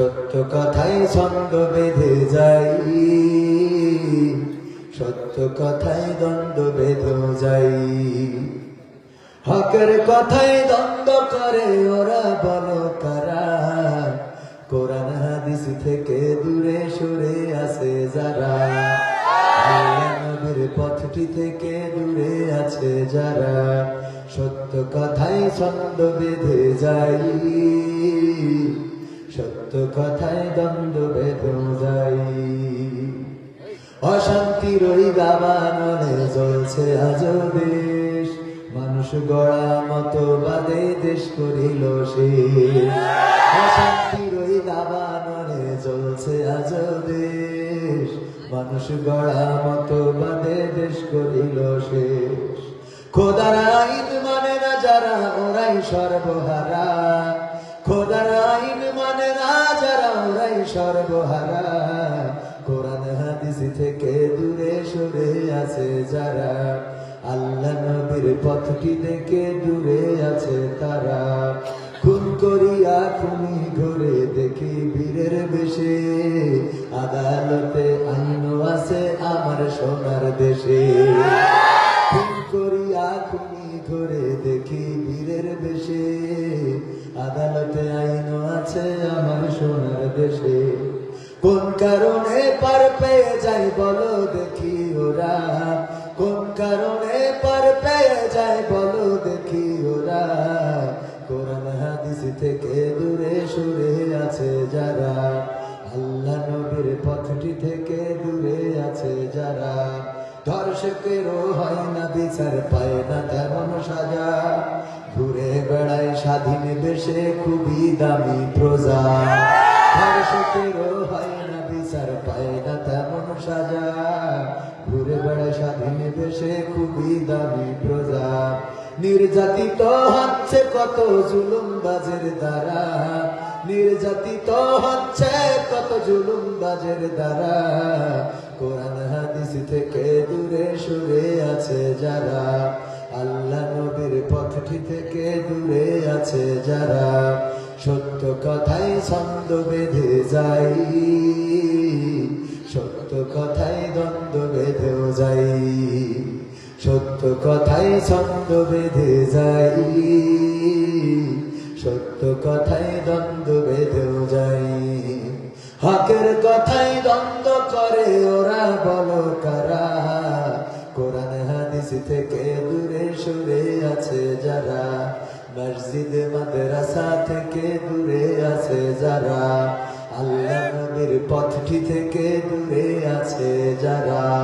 সত্য কথাই ছন্দ বেঁধে যাই। সত্য কথাই দ্বন্দ্ব বেঁধে যাই। হকের কথাই দ্বন্দ্ব করে ওরা বলো তারা কোরআন হাদিস থেকে দূরে সরে আছে যারা। পথটি থেকে দূরে আছে যারা। সত্য কথাই ছন্দ বেঁধে যাই। সত্য কথায় দ্বন্দ্ব বেঁধে যাই। অশান্তির ওই দাবানলে জ্বলছে আজ দেশ। মানুষ গড়া মতো বাদে দেশ করিল সে। অশান্তির ওই দাবানলে জ্বলছে আজ দেশ। মানুষ গড়া মতো বাদে দেশ করিল শেষ। খোদার আইন মানে না যারা, ওরাই সর্বহারা। সর্বহারা। কোরআন হাদিস থেকে দূরে সরে আছে যারা। আল্লাহ নবীর পথটি থেকে দূরে আছে তারা। খুন করিয়া খুনি ঘুরে দেখি বীরের বেশে। আদালতে আইন আছে আমার সোনার দেশে। খুন করিয়া খুনি ঘুরে দেখি বীরের বেশে। আদালতে আইন আছে আমার সোনার দেশে। কোন কারণে পার পেয়ে যাই বলো দেখি ওরা? কোন কারণে পার পেয়ে যাই বলো দেখি ওরা? কোরআন হাদিস থেকে দূরে সরে আছে যারা। আল্লাহ নবীর পথটি থেকে ধর্ষকেরও হয় না বিচার পায় না তেমন সাজা। ঘুরে বেড়ায় স্বাধীন বেশে খুবই দামি প্রজা। ধর্ষকেরও হয় না বিচার পায় না তেমন সাজা। ঘুরে বেড়ায় স্বাধীন বেশে খুবই দামি প্রজা। নির্যাতিত হচ্ছে কত জুলুম বাজের দ্বারা। নির্যাতিত হচ্ছে কত জুলুম বাজের দ্বারা। কোরআন হাদিস থেকে দূরে সরে আছে যারা। আল্লাহ নবীর পথটি থেকে দূরে আছে যারা। সত্য কথাই ছন্দ বেঁধে যাই। সত্য কথাই দ্বন্দ্ব বেঁধেও যাই। সত্য কথাই ছন্দ বেঁধে যাই। সত্য কথাই দ্বন্দ্ব বেঁধেও যাই হকের কথাই দ্বন্দ্ব করে, ওরা বলো কারা? কোরআন হাদিস থেকে দূরে সরে আছে যারা। মসজিদ, মাদ্রাসা থেকে দূরে আছে যারা। আল্লাহ নবীর পথটি থেকে দূরে আছে যারা।